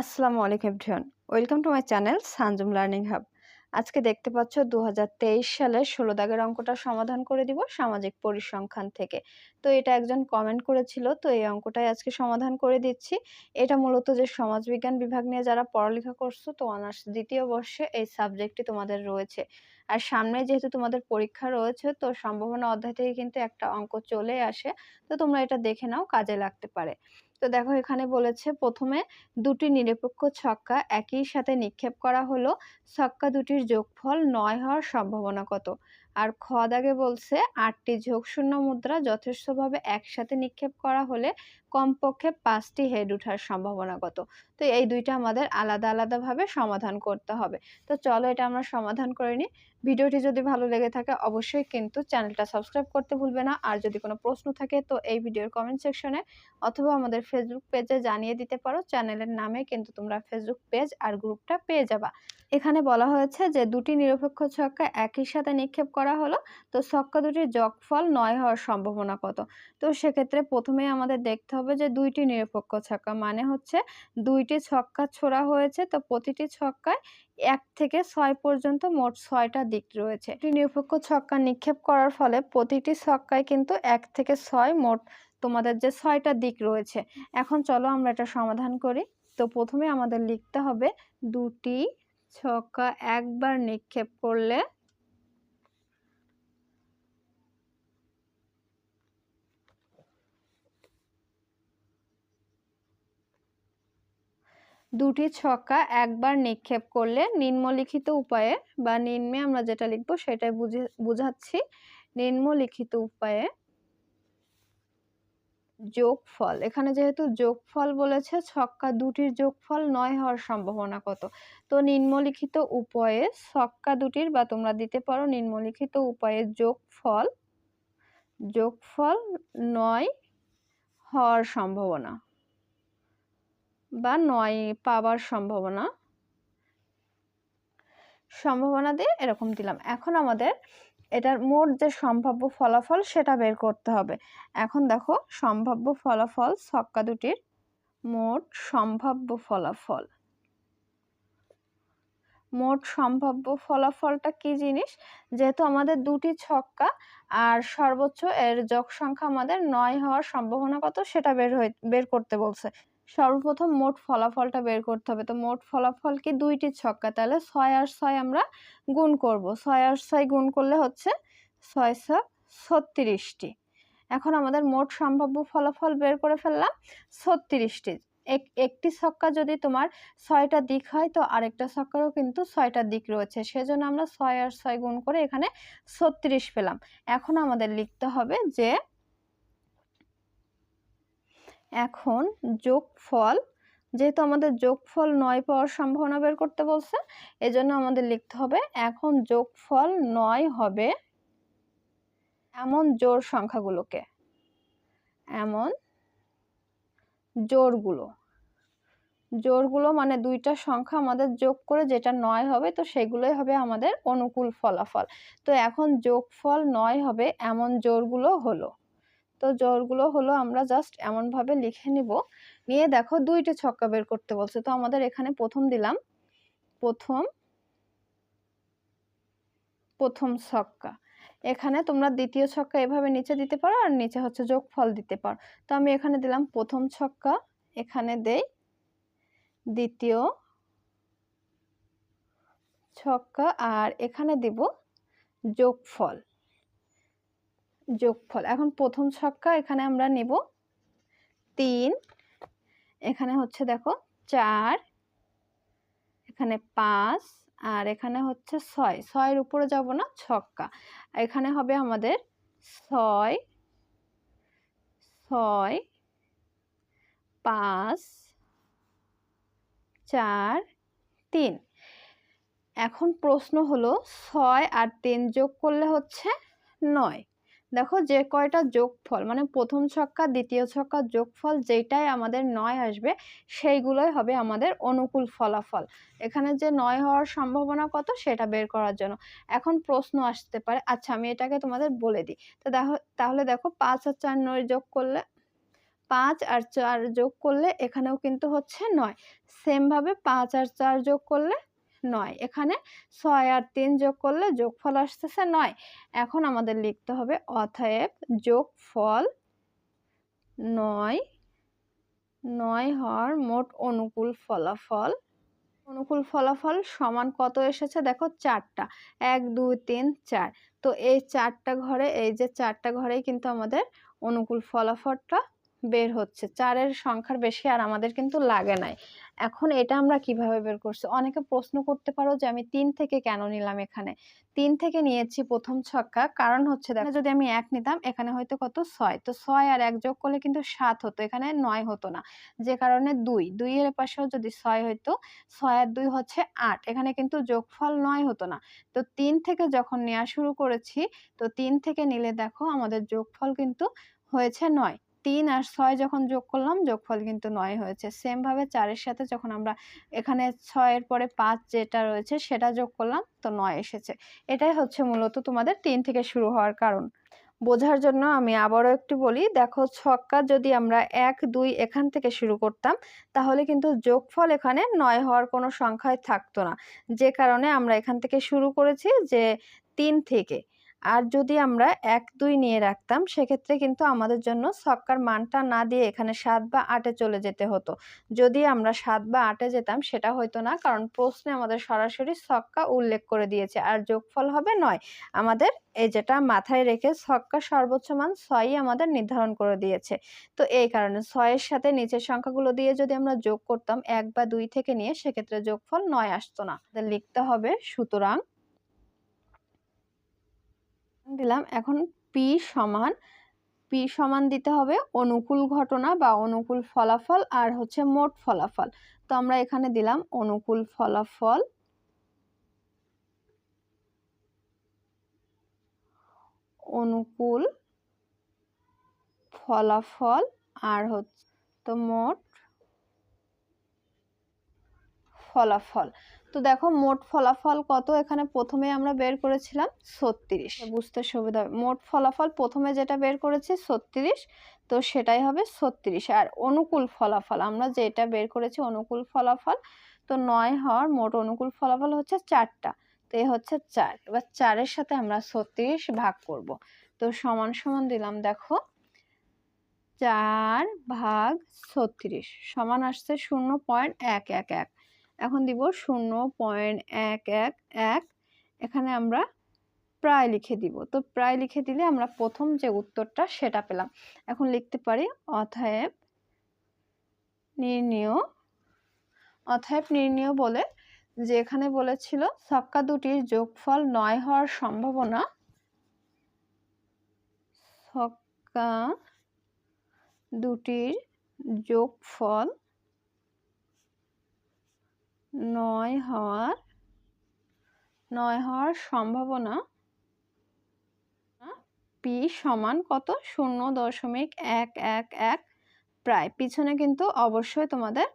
আসসালামু আলাইকুম everyone. Welcome to my channel Sanjum learning hub. আজকে দেখতে পাচ্ছ দু হাজার তেইশ সালের ষোলো দাগের অঙ্কটা সমাধান করে দিব সামাজিক পরিসংখ্যান থেকে। তো এটা একজন কমেন্ট করেছিল, তো এই অঙ্কটাই আজকে সমাধান করে দিচ্ছি। এটা মূলত যে সমাজবিজ্ঞান বিভাগ নিয়ে যারা পড়ালেখা করছ, তো অনার্স দ্বিতীয় বর্ষে এই সাবজেক্টটি তোমাদের রয়েছে। আর সামনে যেহেতু তোমাদের পরীক্ষা রয়েছে, তো সম্ভাবনা অধ্যায় থেকে কিন্তু একটা অঙ্ক চলে আসে। তো তোমরা এটা দেখে নাও, কাজে লাগতে পারে। তো দেখো এখানে বলেছে প্রথমে দুটি নিরপেক্ষ ছক্কা একই সাথে নিক্ষেপ করা হলো। ছক্কা দুটির যোগফল নয় হওয়ার সম্ভাবনা কত? আর খ দাগে বলছে আটটি ঝোঁকশূন্য মুদ্রা যথেষ্টভাবে একসাথে নিক্ষেপ করা হলে কমপক্ষে পাঁচটি হেড ওঠার সম্ভাবনা কত? তো এই দুইটা আমাদের আলাদা আলাদাভাবে সমাধান করতে হবে। তো চলো এটা আমরা সমাধান করে নিই। ভিডিওটি যদি ভালো লেগে থাকে, অবশ্যই কিন্তু চ্যানেলটা সাবস্ক্রাইব করতে ভুলবে না। আর যদি কোনো প্রশ্ন থাকে, তো এই ভিডিওর কমেন্ট সেকশনে অথবা আমাদের ফেসবুক পেজে জানিয়ে দিতে পারো। চ্যানেলের নামে কিন্তু তোমরা ফেসবুক পেজ আর গ্রুপটা পেয়ে যাবা। এখানে বলা হয়েছে যে, দুটি নিরপেক্ষ ছক্কা একই সাথে নিক্ষেপ করা হলো। তো ছক্কা দুটির যোগফল নয় হওয়ার সম্ভাবনা কত? তো সেক্ষেত্রে প্রথমেই আমাদের দেখতে হবে যে, দুইটি নিরপেক্ষ ছক্কা মানে হচ্ছে দুইটি ছক্কা ছোড়া হয়েছে। তো প্রতিটি ছক্কায় এক থেকে ছয় পর্যন্ত মোট ছয়টা দিক রয়েছে। একটি নিরপেক্ষ ছক্কা নিক্ষেপ করার ফলে প্রতিটি ছক্কায় কিন্তু এক থেকে ছয় মোট তোমাদের যে ছয়টা দিক রয়েছে। এখন চলো আমরা এটা সমাধান করি। তো প্রথমে আমাদের লিখতে হবে দুটি ছক্কা একবার নিক্ষেপ করলে দুটি ছক্কা একবার নিক্ষেপ করলে নিম্নলিখিত উপায়ে বা নিম্নে আমরা যেটা লিখব সেটাই বুঝে, বুঝাচ্ছি। নিম্নলিখিত উপায়ে যোগফল। এখানে যেহেতু যোগফল বলেছে, ছক্কা দুটির যোগফল নয় হওয়ার সম্ভাবনা কত? তো নিম্নলিখিত উপায়ে ছক্কা দুটির বা তোমরা দিতে পারো নিম্নলিখিত উপায়ে যোগফল যোগফল নয় হওয়ার সম্ভাবনা। বা নয় পাওয়ার সম্ভাবনা। সম্ভাবনা দিয়ে এরকম দিলাম। এখন আমাদের এটার মোট যে সম্ভাব্য ফলাফল সেটা বের করতে হবে। এখন দেখো সম্ভাব্য ফলাফল, ছক্কা দুটির মোট সম্ভাব্য ফলাফল। মোট সম্ভাব্য ফলাফলটা কি জিনিস? যেহেতু আমাদের দুটি ছক্কা আর সর্বোচ্চ এর যোগ সংখ্যা আমাদের নয় হওয়ার সম্ভাবনা কত সেটা বের হয়ে, বের করতে বলছে। সর্বপ্রথম মোট ফলাফলটা বের করতে হবে। তো মোট ফলাফল কি দুইটি ছক্কা? তাহলে ছয় আর ছয় আমরা গুণ করব। ছয় আর ছয় গুণ করলে হচ্ছে ছয় ছত্রিশটি। এখন আমাদের মোট সম্ভাব্য ফলাফল বের করে ফেললাম ছত্রিশটি। এক, একটি ছক্কা যদি তোমার ছয়টা দিক হয়, তো আরেকটা ছক্কারও কিন্তু ছয়টা দিক রয়েছে। সেজন্য আমরা ছয় আর ছয় গুণ করে এখানে ছত্রিশ পেলাম। এখন আমাদের লিখতে হবে যে এখন যোগফল, যেহেতু আমাদের যোগফল নয় পাওয়ার সম্ভাবনা বের করতে বলছে, এজন্য আমাদের লিখতে হবে, এখন যোগফল নয় হবে এমন জোর সংখ্যাগুলোকে। এমন জোরগুলো জোরগুলো মানে দুইটা সংখ্যা আমাদের যোগ করে যেটা নয় হবে, তো সেগুলোই হবে আমাদের অনুকূল ফলাফল। তো এখন যোগফল নয় হবে এমন জোরগুলো হলো। তো জোরগুলো হলো আমরা জাস্ট এমনভাবে লিখে নিব। নিয়ে দেখো দুইটি ছক্কা বের করতে বলছে। তো আমাদের এখানে প্রথম দিলাম। প্রথম প্রথম ছক্কা। এখানে তোমরা দ্বিতীয় ছক্কা এভাবে নিচে দিতে পারো আর নিচে হচ্ছে যোগফল দিতে পারো। তো আমি এখানে দিলাম প্রথম ছক্কা, এখানে দেই দ্বিতীয় ছক্কা আর এখানে দিব যোগফল। যোগফল। এখন প্রথম ছক্কা, এখানে আমরা নেব তিন, এখানে হচ্ছে দেখো চার, এখানে পাঁচ, আর এখানে হচ্ছে ছয়। ছয়ের উপরে যাব না, ছক্কা। এখানে হবে আমাদের ছয় ছয়, পাঁচ, চার, তিন। এখন প্রশ্ন হলো ছয় আর তিন যোগ করলে হচ্ছে নয়। দেখো যে কয়টা যোগফল মানে প্রথম ছক্কা, দ্বিতীয় ছক্কা যোগফল যেটাই আমাদের নয় আসবে, সেইগুলোই হবে আমাদের অনুকূল ফলাফল। এখানে যে নয় হওয়ার সম্ভাবনা কত, সেটা বের করার জন্য। এখন প্রশ্ন আসতে পারে আচ্ছা আমি এটাকে তোমাদের বলে দিই। তো দেখো, তাহলে দেখো পাঁচ আর চার নয় যোগ করলে, পাঁচ আর চার যোগ করলে এখানেও কিন্তু হচ্ছে নয়। সেমভাবে পাঁচ আর চার যোগ করলে নয়। এখানে ছয় আর তিন যোগ করলে যোগফল আসতেছে নয়। এখন আমাদের লিখতে হবে অতএব যোগফল নয় নয় হওয়ার মোট অনুকূল ফলাফল অনুকূল ফলাফল সমান কত এসেছে? দেখো চারটা। এক, দুই, তিন, চার। তো এই চারটা ঘরে, এই যে চারটা ঘরেই কিন্তু আমাদের অনুকূল ফলাফলটা বের হচ্ছে। চারের সংখ্যার বেশি আর আমাদের কিন্তু লাগে নাই। এখন এটা আমরা কীভাবে বের করছি? অনেকে প্রশ্ন করতে পারো যে আমি তিন থেকে কেন নিলাম এখানে? তিন থেকে নিয়েছি প্রথম ছক্কা, কারণ হচ্ছে দেখো, যদি আমি এক নিতাম, এখানে হয়তো কত? ছয়। তো ছয় আর এক যোগ করলে কিন্তু সাত হতো, এখানে নয় হতো না। যে কারণে দুই। দুইয়ের পাশেও যদি ছয় হইতো, ছয় আর দুই হচ্ছে আট। এখানে কিন্তু যোগফল নয় হতো না। তো তিন থেকে যখন নেওয়া শুরু করেছি, তো তিন থেকে নিলে দেখো, আমাদের যোগফল কিন্তু হয়েছে নয়। তিন আর ছয় যখন যোগ করলাম, যোগফল কিন্তু নয় হয়েছে। সেমভাবে চারের সাথে যখন আমরা এখানে ছয়ের পরে পাঁচ যেটা রয়েছে, সেটা যোগ করলাম, তো নয় এসেছে। এটাই হচ্ছে মূলত তোমাদের তিন থেকে শুরু হওয়ার কারণ। বোঝার জন্য আমি আবারও একটু বলি, দেখো ছক্কা যদি আমরা এক, দুই এখান থেকে শুরু করতাম, তাহলে কিন্তু যোগফল এখানে নয় হওয়ার কোনো সংখ্যায় থাকতো না। যে কারণে আমরা এখান থেকে শুরু করেছি যে তিন থেকে। আর যদি আমরা এক, দুই নিয়ে রাখতাম, সেক্ষেত্রে কিন্তু আমাদের জন্য ছক্কার মানটা না দিয়ে এখানে সাত বা আটে চলে যেতে হতো। যদি আমরা সাত বা আটে যেতাম, সেটা হয়তো না, কারণ প্রশ্নে আমাদের সরাসরি ছক্কা উল্লেখ করে দিয়েছে, আর যোগফল হবে নয়। আমাদের এই যেটা মাথায় রেখে ছক্কা সর্বোচ্চ মান ছয়ই আমাদের নির্ধারণ করে দিয়েছে। তো এই কারণে ছয়ের সাথে নিচের সংখ্যাগুলো দিয়ে যদি আমরা যোগ করতাম, এক বা দুই থেকে নিয়ে, সেক্ষেত্রে যোগফল নয় আসতো না। লিখতে হবে সুতরাং দিলাম। এখন পি সমান পি সমান দিতে হবে অনুকূল ঘটনা বা অনুকূল ফলাফল আর হচ্ছে মোট ফলাফল। তো আমরা এখানে দিলাম অনুকূল ফলাফল। অনুকূল ফলাফল আর হচ্ছে তো মোট ফলাফল। তো দেখো মোট ফলাফল কত? এখানে প্রথমে আমরা বের করেছিলাম ছত্রিশ। বুঝতে সুবিধা হবে মোট ফলাফল প্রথমে যেটা বের করেছি ছত্রিশ, তো সেটাই হবে ছত্রিশ। আর অনুকূল ফলাফল, আমরা যেটা বের করেছি অনুকূল ফলাফল, তো নয় হওয়ার মোট অনুকূল ফলাফল হচ্ছে চারটা, তো এ হচ্ছে চার। এবার চারের সাথে আমরা ছত্রিশ ভাগ করব। তো সমান সমান দিলাম দেখো, চার ভাগ ছত্রিশ, সমান আসছে শূন্য পয়েন্ট এক এক এক। এখন দিব শূন্য পয়েন্ট এক এক এক। এখানে আমরা প্রায় লিখে দিব। তো প্রায় লিখে দিলে আমরা প্রথম যে উত্তরটা সেটা পেলাম। এখন লিখতে পারি অথায়ব নির্ণীয়। অথায়ব নির্ণীয় বলে যে এখানে বলেছিল ছক্কা দুটির যোগফল নয় হওয়ার সম্ভাবনা। ছক্কা দুটির যোগফল নয় হওয়ার নয় হওয়ার সম্ভাবনা পি সমান কত? শূন্য দশমিক এক এক এক। প্রায়, পিছনে কিন্তু অবশ্যই তোমাদের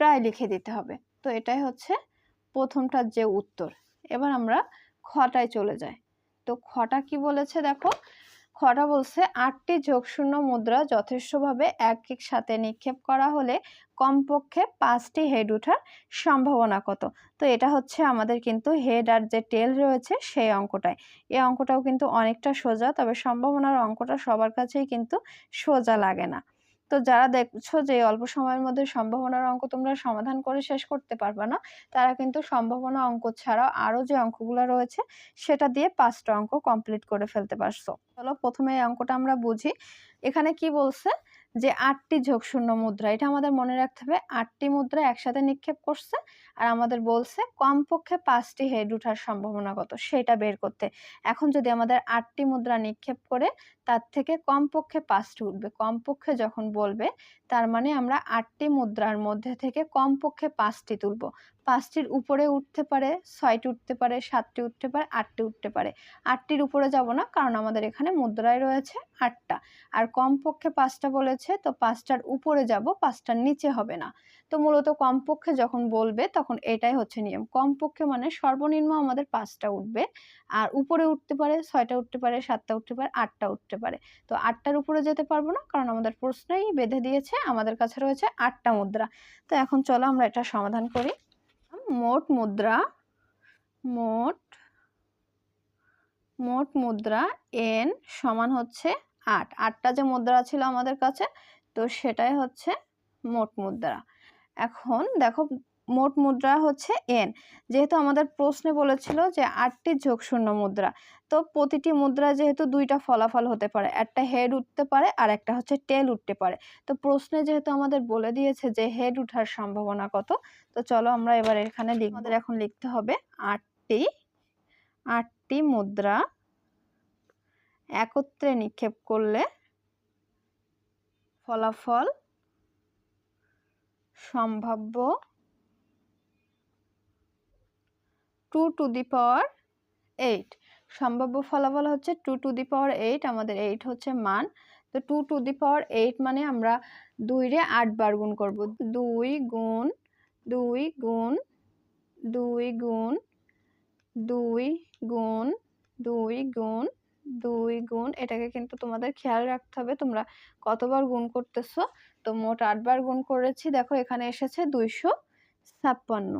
প্রায় লিখে দিতে হবে। তো এটাই হচ্ছে প্রথমটার যে উত্তর। এবার আমরা খটায় চলে যাই। তো খটা কি বলেছে দেখো? খটা বলছে আটটি যোগশূন্য মুদ্রা যথেষ্টভাবে এক এক সাথে নিক্ষেপ করা হলে কমপক্ষে পাঁচটি হেড ওঠার সম্ভাবনা কত? তো এটা হচ্ছে আমাদের কিন্তু হেড আর যে টেল রয়েছে সেই অঙ্কটাই। এই অঙ্কটাও কিন্তু অনেকটা সোজা, তবে সম্ভাবনার অঙ্কটা সবার কাছেই কিন্তু সোজা লাগে না। তো যারা দেখছ যে অল্প সময়ের মধ্যে সম্ভাবনার অঙ্ক তোমরা সমাধান করে শেষ করতে পারবে না, তারা কিন্তু সম্ভাবনা অঙ্ক ছাড়াও আরও যে অঙ্কগুলো রয়েছে, সেটা দিয়ে পাঁচটা অঙ্ক কমপ্লিট করে ফেলতে পারছ। চলো প্রথমে এই অঙ্কটা আমরা বুঝি। এখানে কি বলছে? যে আটটি ঝোঁকশূন্য মুদ্রা, এটা আমাদের মনে রাখতে হবে, আটটি মুদ্রা একসাথে নিক্ষেপ করছে আর আমাদের বলছে কমপক্ষে পাঁচটি হেড উঠার সম্ভাবনা কত, সেটা বের করতে। এখন যদি আমাদের আটটি মুদ্রা নিক্ষেপ করে তার থেকে কমপক্ষে পাঁচটি উঠবে। কমপক্ষে যখন বলবে, তার মানে আমরা আটটি মুদ্রার মধ্যে থেকে কমপক্ষে পাঁচটি তুলব। পাঁচটির উপরে উঠতে পারে, ছয়টি উঠতে পারে, সাতটি উঠতে পারে, আটটি উঠতে পারে। আটটির উপরে যাব না, কারণ আমাদের এখানে মুদ্রায় রয়েছে আটটা। আর কমপক্ষে পাঁচটা বলেছে, তো পাঁচটার উপরে যাব, পাঁচটার নিচে হবে না। তো মূলত কমপক্ষে যখন বলবে, তখন এটাই হচ্ছে নিয়ম। কমপক্ষে মানে সর্বনিম্ন আমাদের পাঁচটা উঠবে। আর উপরে উঠতে পারে, ছয়টা উঠতে পারে, সাতটা উঠতে পারে, আটটা উঠতে পারে। তো আটটার উপরে যেতে পারব না, কারণ আমাদের প্রশ্নই বেঁধে দিয়েছে, আমাদের কাছে রয়েছে আটটা মুদ্রা। তো এখন চলো আমরা এটা সমাধান করি। মোট মুদ্রা, মোট মোট মুদ্রা এন সমান হচ্ছে আট। আটটা যে মুদ্রা ছিল আমাদের কাছে, তো সেটাই হচ্ছে মোট মুদ্রা। এখন দেখো মোট মুদ্রা হচ্ছে এন যেহেতু আমাদের প্রশ্নে বলেছিল যে আটটি যোগ শূন্য মুদ্রা, তো প্রতিটি মুদ্রা যেহেতু দুইটা ফলাফল হতে পারে, একটা হেড উঠতে পারে আর একটা হচ্ছে টেল উঠতে পারে। তো প্রশ্নে যেহেতু আমাদের বলে দিয়েছে যে হেড উঠার সম্ভাবনা কত, তো চলো আমরা এবার এখানে আমাদের এখন লিখতে হবে আটটি আটটি মুদ্রা একত্রে নিক্ষেপ করলে ফলাফল সম্ভাব্য two to the power eight সম্ভাব্য ফলাফল হচ্ছে two to the power eight আমাদের এইট হচ্ছে মান। তো two to the power eight মানে আমরা দুই রে আট বার গুণ করব। দুই গুণ দুই গুণ দুই গুণ দুই গুণ দুই গুণ দুই গুণ। এটাকে কিন্তু তোমাদের খেয়াল রাখতে হবে, তোমরা কতবার গুণ করতেছো? তো মোট আটবার গুণ করেছি। দেখো এখানে এসেছে দুইশো ছাপ্পান্ন।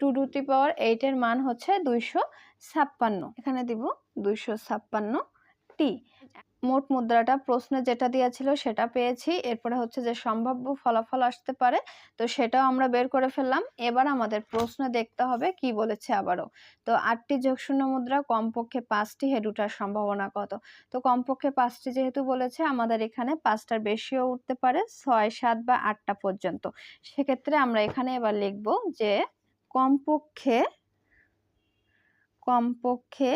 টু টু দি পাওয়ার এইটের মান হচ্ছে দুইশো ছাপ্পান্ন। এখানে দিব দুইশো ছাপ্পান্ন টি মোট মুদ্রাটা প্রশ্নে যেটা দিয়েছিল সেটা পেয়েছি। এরপরে হচ্ছে যে সম্ভাব্য ফলাফল আসতে পারে, তো সেটাও আমরা বের করে ফেললাম। এবার আমাদের প্রশ্ন দেখতে হবে কি বলেছে আবারও। তো আটটি যোগ শূন্য মুদ্রা, কমপক্ষে পাঁচটি হেড উঠার সম্ভাবনা কত? তো কমপক্ষে পাঁচটি যেহেতু বলেছে, আমাদের এখানে পাঁচটার বেশিও উঠতে পারে, ছয়, সাত বা আটটা পর্যন্ত। সেক্ষেত্রে আমরা এখানে এবার লিখব যে কমপক্ষে কমপক্ষে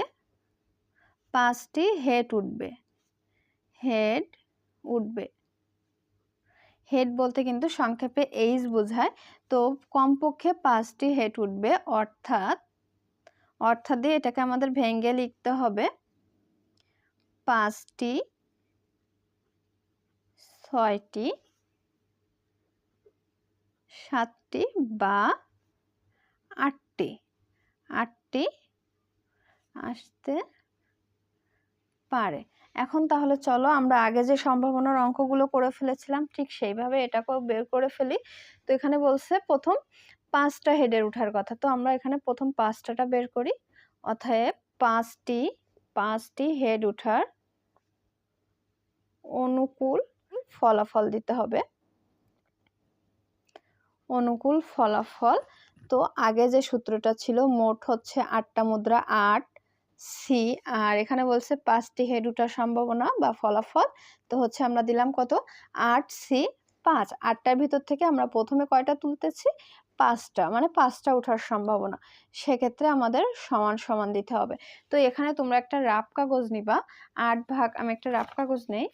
পাঁচটি হেড উঠবে। হেড উঠবে। হেড বলতে কিন্তু সংক্ষেপে এইচ বোঝায়। তো কমপক্ষে পাঁচটি হেড উঠবে, অর্থাৎ অর্থাৎ দিয়ে এটাকে আমাদের ভেঙ্গে লিখতে হবে। পাঁচটি, ছয়টি, সাতটি বা আটটি। আটটি আসতে পারে। এখন তাহলে চলো আমরা আগে যে সম্ভাবনার অঙ্কগুলো করে ফেলেছিলাম, ঠিক সেইভাবে এটাকেও বের করে ফেলি। তো এখানে বলছে প্রথম পাঁচটা হেডের উঠার কথা। তো আমরা এখানে প্রথম পাঁচটাটা বের করি। অতএব পাঁচটি পাঁচটি হেড উঠার অনুকূল ফলাফল দিতে হবে। অনুকূল ফলাফল তো আগে যে সূত্রটা ছিল মোট হচ্ছে আটটা মুদ্রা আট সি আর এখানে বলছে পাঁচটি হেড উঠার সম্ভাবনা বা ফলাফল। তো হচ্ছে আমরা দিলাম কত? আট সি পাঁচ। আটটার ভিতর থেকে আমরা প্রথমে কয়টা তুলতেছি? পাঁচটা মানে পাঁচটা ওঠার সম্ভাবনা। সেক্ষেত্রে আমাদের সমান সমান দিতে হবে। তো এখানে তোমরা একটা রাপ কাগজ নিবা। আট ভাগ, আমি একটা রাপ কাগজ নেই।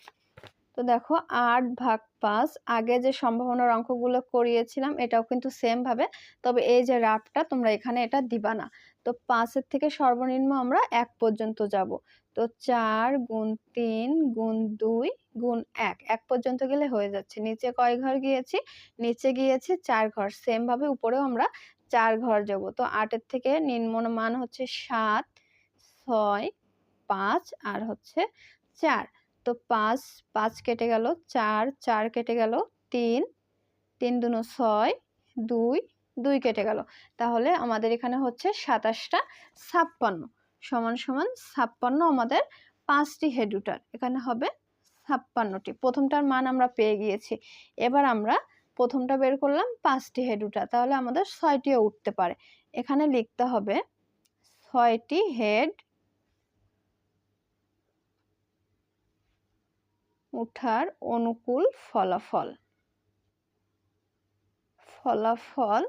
তো দেখো আট ভাগ পাঁচ, আগে যে সম্ভাবনার অঙ্কগুলো করিয়েছিলাম, এটাও কিন্তু সেম ভাবে। তবে এই যে রাফটা তোমরা এখানে এটা দিবা না। তো পাঁচের থেকে সর্বনিম্ন আমরা এক পর্যন্ত যাব। তো চার গুণ তিন গুণ দুই গুণ এক এক পর্যন্ত গেলে হয়ে যাচ্ছে। নিচে কয় ঘর গিয়েছি? নিচে গিয়েছি চার ঘর। সেমভাবে উপরেও আমরা চার ঘর যাব। তো আটের থেকে নিম্ন মান হচ্ছে সাত, ছয়, পাঁচ আর হচ্ছে চার। তো পাঁচ পাঁচ কেটে গেল, চার চার কেটে গেল, তিন তিন দুনো ছয়, দুই দুই কেটে গেল। তাহলে আমাদের এখানে হচ্ছে সাতাশটা ছাপ্পান্ন। সমান সমান ছাপ্পান্ন আমাদের পাঁচটি হেডুটার এখানে হবে ছাপ্পান্নটি। প্রথমটার মান আমরা পেয়ে গিয়েছি। এবার আমরা প্রথমটা বের করলাম পাঁচটি হেডুটা তাহলে আমাদের ছয়টিও উঠতে পারে। এখানে লিখতে হবে ছয়টি হেড উঠার অনুকূল ফলাফল। ফলাফল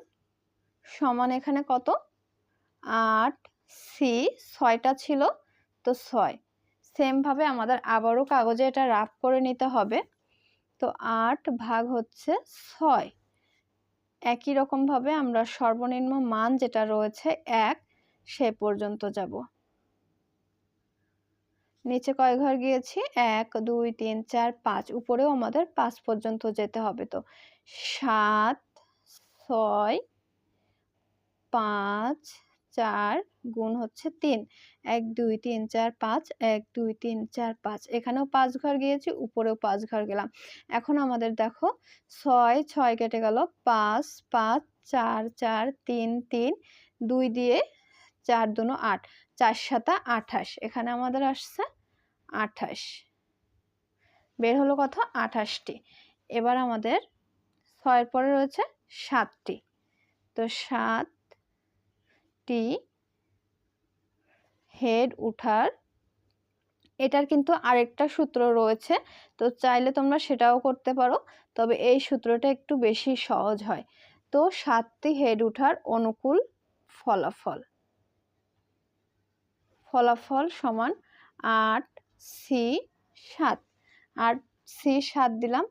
সমান এখানে কত? আট, সি, ছয়টা ছিল, তো ছয়। সেমভাবে আমাদের আবারও কাগজে এটা রাফ করে নিতে হবে। তো আট ভাগ হচ্ছে ছয়। একই রকমভাবে আমরা সর্বনিম্ন মান যেটা রয়েছে এক, সে পর্যন্ত যাব। নিচে কয় ঘর গিয়েছি? এক, দুই, তিন, চার, পাঁচ। উপরেও আমাদের পাঁচ পর্যন্ত যেতে হবে তো। সাত, ছয়, পাঁচ, চার গুণ হচ্ছে তিন। এক, দুই, তিন, চার, পাঁচ। এক, দুই, তিন, চার, পাঁচ। এখানেও পাঁচ ঘর গিয়েছি, উপরেও পাঁচ ঘর গেলাম। এখন আমাদের দেখো, ছয় ছয় কেটে গেল। পাঁচ পাঁচ, চার চার, তিন তিন। দুই দিয়ে চার দুনো আট, চার সাতা আঠাশ। এখানে আমাদের আসছে আঠাশ। বের হলো কত? আঠাশটি। এবার আমাদের ছয়ের পরে রয়েছে সাতটি। তো সাতটি হেড উঠার, এটার কিন্তু আরেকটা সূত্র রয়েছে। তো চাইলে তোমরা সেটাও করতে পারো, তবে এই সূত্রটা একটু বেশি সহজ হয়। তো সাতটি হেড উঠার অনুকূল ফলাফল। ফলাফল সমান আট সি সাত। আট সি সাত দিলাম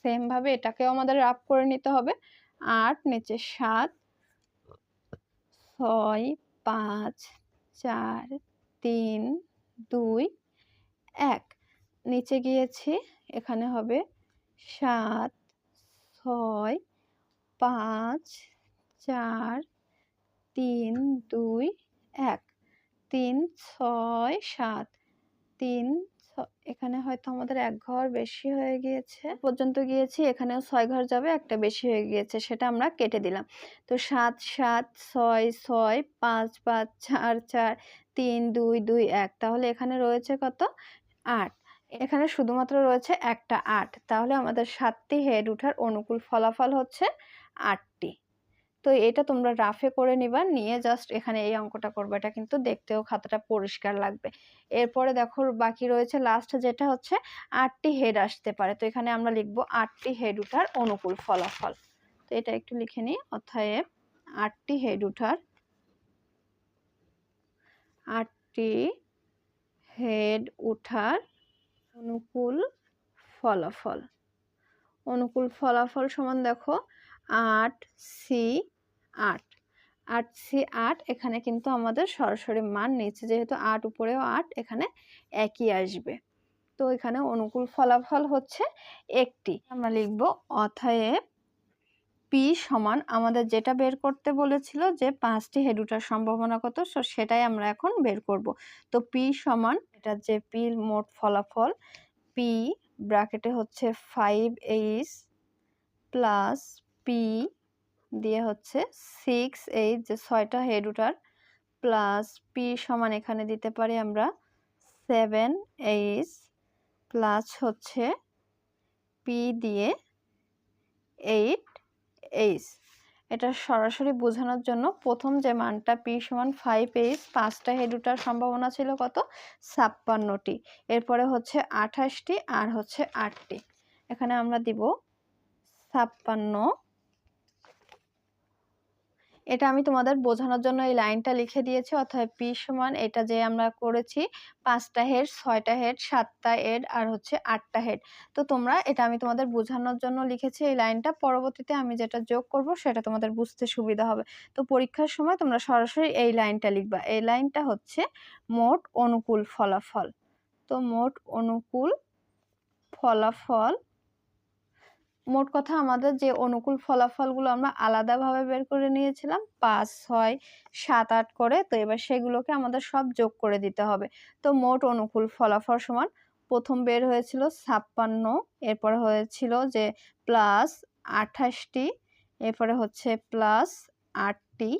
সেমভাবে এটাকেও আমাদের রাফ করে নিতে হবে। আট নিচে সাত, ছয়, পাঁচ, চার, তিন, দুই, এক। নিচে গিয়েছি, এখানে হবে সাত, ছয়, পাঁচ, চার, তিন, দুই, এক। তিন, ছয়, সাত। তিন এখানে হয়তো আমাদের এক ঘর বেশি হয়ে গিয়েছে। পর্যন্ত গিয়েছি, এখানেও ছয় ঘর যাবে, একটা বেশি হয়ে গিয়েছে, সেটা আমরা কেটে দিলাম। তো সাত সাত, ছয় ছয়, পাঁচ পাঁচ, চার চার, তিন, দুই দুই, এক। তাহলে এখানে রয়েছে কত? আট। এখানে শুধুমাত্র রয়েছে একটা আট। তাহলে আমাদের সাতটি হেড উঠার অনুকূল ফলাফল হচ্ছে আটটি। তো এটা তোমরা রাফে করে নিবা। নিয়ে জাস্ট এখানে এই অঙ্কটা করবে। এটা কিন্তু দেখতেও খাতাটা পরিষ্কার লাগবে। এরপরে দেখো বাকি রয়েছে লাস্ট যেটা হচ্ছে আটটি হেড আসতে পারে। তো এখানে আমরা লিখব আটটি হেড উঠার অনুকূল ফলাফল। তো এটা একটু লিখে নিই। অথায় আটটি হেড উঠার আটটি হেড উঠার অনুকূল ফলাফল। অনুকূল ফলাফল সমান দেখো আট, সি আট। আট সি আট এখানে কিন্তু আমাদের সরাসরি মান নিচ্ছে, যেহেতু আট উপরেও আট, এখানে একই আসবে। তো এখানে অনুকূল ফলাফল হচ্ছে একটি। আমরা লিখব অথায় পি সমান আমাদের যেটা বের করতে বলেছিল যে পাঁচটি হেডুটার সম্ভাবনা কত, সো সেটাই আমরা এখন বের করব। তো পি সমান এটা যে পি মোট ফলাফল, পি ব্র্যাকেটে হচ্ছে ফাইভ এইচ প্লাস পি দিয়ে হচ্ছে সিক্স এইচ যে ছয়টা হেডুটার প্লাস পি সমান এখানে দিতে পারি আমরা সেভেন এইচ প্লাস হচ্ছে পি দিয়ে এইট এইচ এটা সরাসরি বোঝানোর জন্য প্রথম যে মানটা পি সমান ফাইভ এইচ পাঁচটা হেডুটার সম্ভাবনা ছিল কত? ছাপ্পান্নটি। এরপরে হচ্ছে আঠাশটি আর হচ্ছে আটটি। এখানে আমরা দিব ছাপ্পান্ন এটা আমি তোমাদের বোঝানোর জন্য এই লাইনটা লিখে দিয়েছি অর্থাৎ পি সমান এটা যে আমরা করেছি পাঁচটা হেড, ছয়টা হেড, সাতটা হেড আর হচ্ছে আটটা হেড। তো তোমরা এটা আমি তোমাদের বোঝানোর জন্য লিখেছি এই লাইনটা, পরবর্তীতে আমি যেটা যোগ করব সেটা তোমাদের বুঝতে সুবিধা হবে। তো পরীক্ষার সময় তোমরা সরাসরি এই লাইনটা লিখবা। এই লাইনটা হচ্ছে মোট অনুকূল ফলাফল। তো মোট অনুকূল ফলাফল মোট কথা আমাদের যে অনুকূল ফলাফলগুলো আমরা আলাদাভাবে বের করে নিয়েছিলাম, পাঁচ, ছয়, সাত, আট করে, তো এবার সেগুলোকে আমাদের সব যোগ করে দিতে হবে। তো মোট অনুকূল ফলাফল সমান, প্রথম বের হয়েছিল ছাপ্পান্ন, এরপরে হয়েছিল যে প্লাস আঠাশটি, এরপরে হচ্ছে প্লাস আটটি,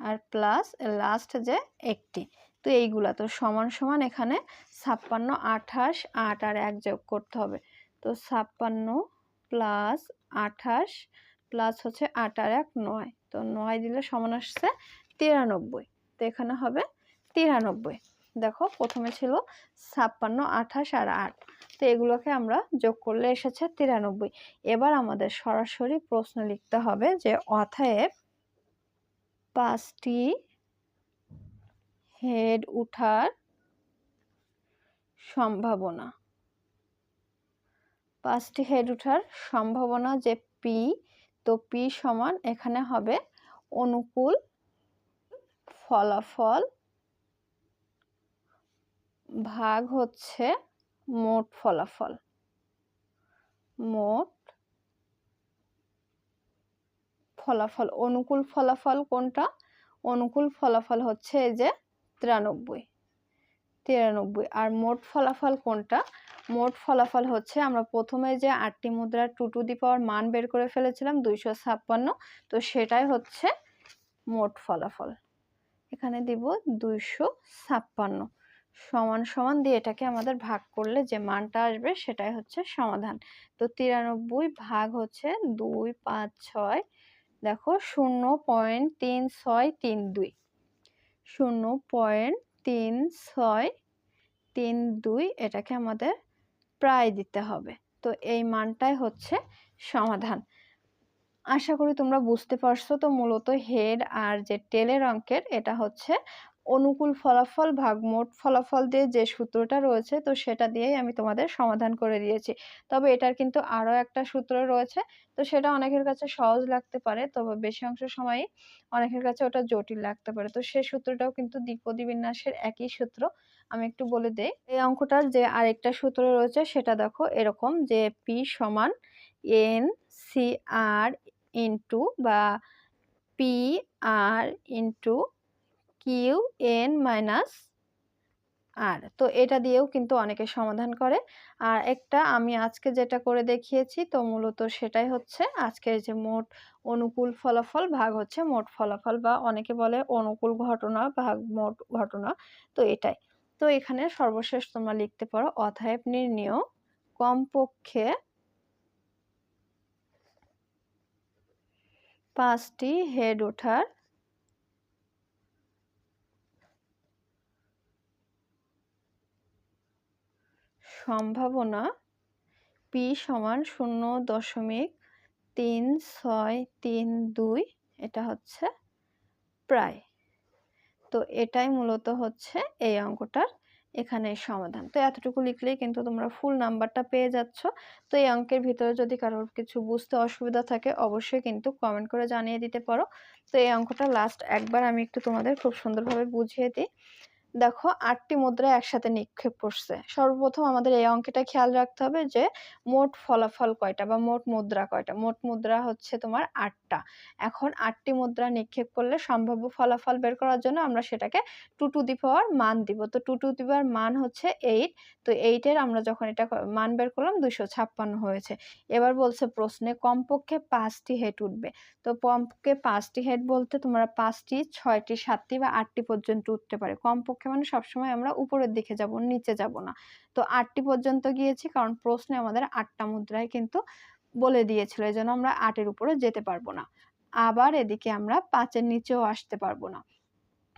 আর প্লাস লাস্ট যে একটি। তো এইগুলা, তো সমান সমান এখানে ছাপ্পান্ন, আঠাশ, আট আর এক যোগ করতে হবে। তো ছাপ্পান্ন প্লাস আঠাশ প্লাস হচ্ছে আট আর এক নয়। তো নয় দিলে সমান আসছে তিরানব্বই। তো এখানে হবে তিরানব্বই। দেখো প্রথমে ছিল ছাপ্পান্ন, আঠাশ আর আট। তো এগুলোকে আমরা যোগ করলে এসেছে তিরানব্বই। এবার আমাদের সরাসরি প্রশ্ন লিখতে হবে যে অথায় পাঁচটি হেড উঠার সম্ভাবনা পাঁচটি হেড উঠার সম্ভাবনা যে পি তো পি সমান এখানে হবে অনুকূল ফলাফল ভাগ হচ্ছে মোট ফলাফল। মোট ফলাফল, অনুকূল ফলাফল কোনটা? অনুকূল ফলাফল হচ্ছে এই যে তিরানব্বই। তিরানব্বই। আর মোট ফলাফল কোনটা? মোট ফলাফল হচ্ছে আমরা প্রথমে যে আটটি মুদ্রার টু টু দি পাওয়ার মান বের করে ফেলেছিলাম দুইশো ছাপ্পান্ন। তো সেটাই হচ্ছে মোট ফলাফল। এখানে দিব দুইশো ছাপ্পান্ন। সমান সমান দিয়ে এটাকে আমাদের ভাগ করলে যে মানটা আসবে সেটাই হচ্ছে সমাধান। তো তিরানব্বই ভাগ হচ্ছে দুই পাঁচ ছয়। দেখো শূন্য পয়েন্ট তিন ছয় তিন দুই। শূন্য পয়েন্ট তিন, ছয়, তিন, দুই এটাকে আমাদের প্রায় দিতে হবে। তো এই মানটাই হচ্ছে সমাধান। আশা করি তোমরা বুঝতে পারছ। তো মূলত হেড আর যে টেলের অঙ্কের এটা হচ্ছে অনুকূল ফলাফল, ভাগ মোট ফলাফল দিয়ে যে সূত্রটা রয়েছে, তো সেটা দিয়েই আমি তোমাদের সমাধান করে দিয়েছি। তবে এটার কিন্তু আরও একটা সূত্র রয়েছে, তো সেটা অনেকের কাছে সহজ লাগতে পারে, তবে বেশি অংশ সময়ই অনেকের কাছে ওটা জটিল লাগতে পারে। তো সেই সূত্রটাও কিন্তু দ্বিপদী বিন্যাসের একই সূত্র, আমি একটু বলে দেই। এই অঙ্কটার যে আরেকটা সূত্র রয়েছে, সেটা দেখো, এরকম যে পি সমান এন সি আর ইন্টু বা P R into Q N minus R. তো এটা দিয়েও কিন্তু অনেকে সমাধান করে। আর একটা আমি আজকে যেটা করে দেখিয়েছি, তো মূলত সেটাই হচ্ছে আজকের যে মোট অনুকূল ফলাফল ভাগ হচ্ছে মোট ফলাফল বা অনেকে বলে অনুকূল ঘটনা ভাগ মোট ঘটনা, তো এটাই। তো এখানে সর্বশেষ তোমরা লিখতে পারো অথায়ব নির্ণীয় কমপক্ষে পাঁচটি হেড ওঠার সম্ভাবনা পি সমান শূন্য দশমিক তিন ছয় তিন দুই, এটা হচ্ছে প্রায়। তো এটাই মূলত হচ্ছে এই অঙ্কটার এখানে সমাধান। তো এতটুকু লিখলেই কিন্তু তোমরা ফুল নাম্বারটা পেয়ে যাচ্ছ। তো এই অঙ্কের ভিতরে যদি কারোর কিছু বুঝতে অসুবিধা থাকে, অবশ্যই কিন্তু কমেন্ট করে জানিয়ে দিতে পারো। তো এই অঙ্কটা লাস্ট একবার আমি একটু তোমাদের খুব সুন্দরভাবে বুঝিয়ে দিই। দেখো আটটি মুদ্রা একসাথে নিক্ষেপ করছে। সর্বপ্রথম আমাদের এই অঙ্কটা খেয়াল রাখতে হবে যে, মোট ফলাফল কয়টা বা মোট মুদ্রা কয়টা? মোট মুদ্রা হচ্ছে তোমার আটটা। এখন আটটি মুদ্রা নিক্ষেপ করলে সম্ভাব্য ফলাফল বের করার জন্য আমরা সেটাকে টু টু দি পাওয়ার মান দিব। তো টু টু দি পাওয়ার মান হচ্ছে এইট তো এইটের আমরা যখন এটা মান বের করলাম দুশো ছাপ্পান্ন হয়েছে। এবার বলছে প্রশ্নে কমপক্ষে পাঁচটি হেড উঠবে। তো কমপক্ষে পাঁচটি হেড বলতে তোমরা পাঁচটি, ছয়টি, সাতটি বা আটটি পর্যন্ত উঠতে পারে। কমপক্ষে পক্ষে মানে সবসময় আমরা উপরের দিকে যাব, নিচে যাব না। তো আটটি পর্যন্ত গিয়েছি, কারণ প্রশ্নে আমাদের আটটা মুদ্রায় কিন্তু বলে দিয়েছিল, এই জন্য আমরা আটের উপরে যেতে পারব না। আবার এদিকে আমরা পাঁচের নিচেও আসতে পারব না।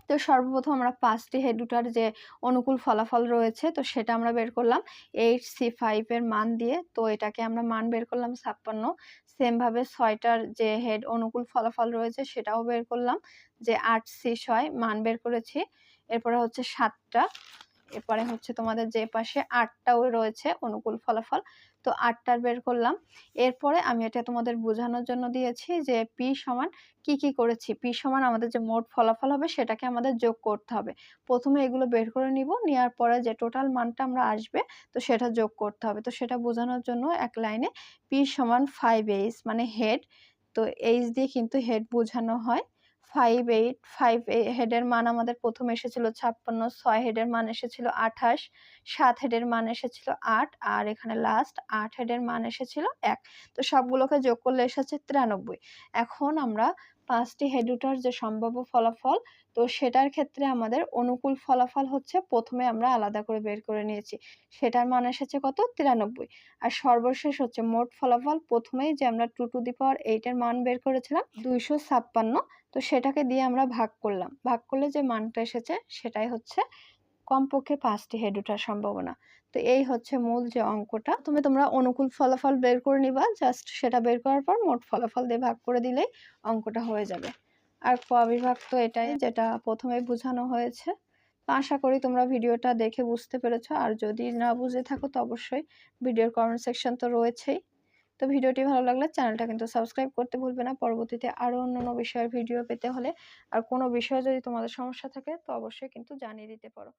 তো সর্বপ্রথম আমরা পাঁচটি হেডুটার যে অনুকূল ফলাফল রয়েছে, তো সেটা আমরা বের করলাম। এইট সি ফাইভের মান দিয়ে, তো এটাকে আমরা মান বের করলাম ছাপ্পান্ন। সেমভাবে ছয়টার যে হেড অনুকূল ফলাফল রয়েছে সেটাও বের করলাম। যে আট সি ছয় মান বের করেছি। এরপরে হচ্ছে সাতটা। এরপরে হচ্ছে তোমাদের যে পাশে আটটাও রয়েছে অনুকূল ফলাফল, তো আটটার বের করলাম। এরপরে আমি এটা তোমাদের বোঝানোর জন্য দিয়েছি যে পি সমান কি কি করেছি। পি সমান আমাদের যে মোট ফলাফল হবে সেটাকে আমাদের যোগ করতে হবে। প্রথমে এগুলো বের করে নিব নেওয়ার পরে যে টোটাল মানটা আমরা আসবে, তো সেটা যোগ করতে হবে। তো সেটা বোঝানোর জন্য এক লাইনে পি সমান ফাইভ এইচ মানে হেড তো এইচ দিয়ে কিন্তু হেড বোঝানো হয়। ফাইভ এইট ফাইভ হেডের মান আমাদের প্রথম এসেছিল ছাপ্পান্ন, ছয় হেডের মান এসেছিল আঠাশ, সাত হেডের মান এসেছিল আট, আর এখানে লাস্ট আট হেডের মান এসেছিল এক। তো সবগুলোকে যোগ করলে এসেছে তিরানব্বই। এখন আমরা পাঁচটি হেডুটার যে সম্ভাব্য ফলাফল, তো সেটার ক্ষেত্রে আমাদের অনুকূল ফলাফল হচ্ছে প্রথমে আমরা আলাদা করে বের করে নিয়েছি। সেটার মান এসেছে কত? তিরানব্বই। আর সর্বশেষ হচ্ছে মোট ফলাফল, প্রথমেই যে আমরা টু টু দি পাওয়ার এইটের মান বের করেছিলাম, দুইশো ছাপ্পান্ন। তো সেটাকে দিয়ে আমরা ভাগ করলাম। ভাগ করলে যে মানটা এসেছে, সেটাই হচ্ছে কমপক্ষে পাঁচটি হেড ওঠার সম্ভাবনা। তো এই হচ্ছে মূল যে অঙ্কটা। তুমি তোমরা অনুকূল ফলাফল বের করে নিবা জাস্ট সেটা বের করার পর মোট ফলাফল দিয়ে ভাগ করে দিলেই অঙ্কটা হয়ে যাবে। আর ক বিভাগ তো এটাই যেটা প্রথমে বোঝানো হয়েছে। তো আশা করি তোমরা ভিডিওটা দেখে বুঝতে পেরেছ। আর যদি না বুঝে থাকো তো অবশ্যই ভিডিওর কমেন্ট সেকশন তো রয়েছেই। তো ভিডিওটি ভালো লাগলে চ্যানেলটা কিন্তু সাবস্ক্রাইব করতে ভুলবে না। পরবর্তীতে আরও অন্য অন্য বিষয়ের ভিডিও পেতে হলে আর কোনো বিষয়ে যদি তোমাদের সমস্যা থাকে তো অবশ্যই কিন্তু জানিয়ে দিতে পারো।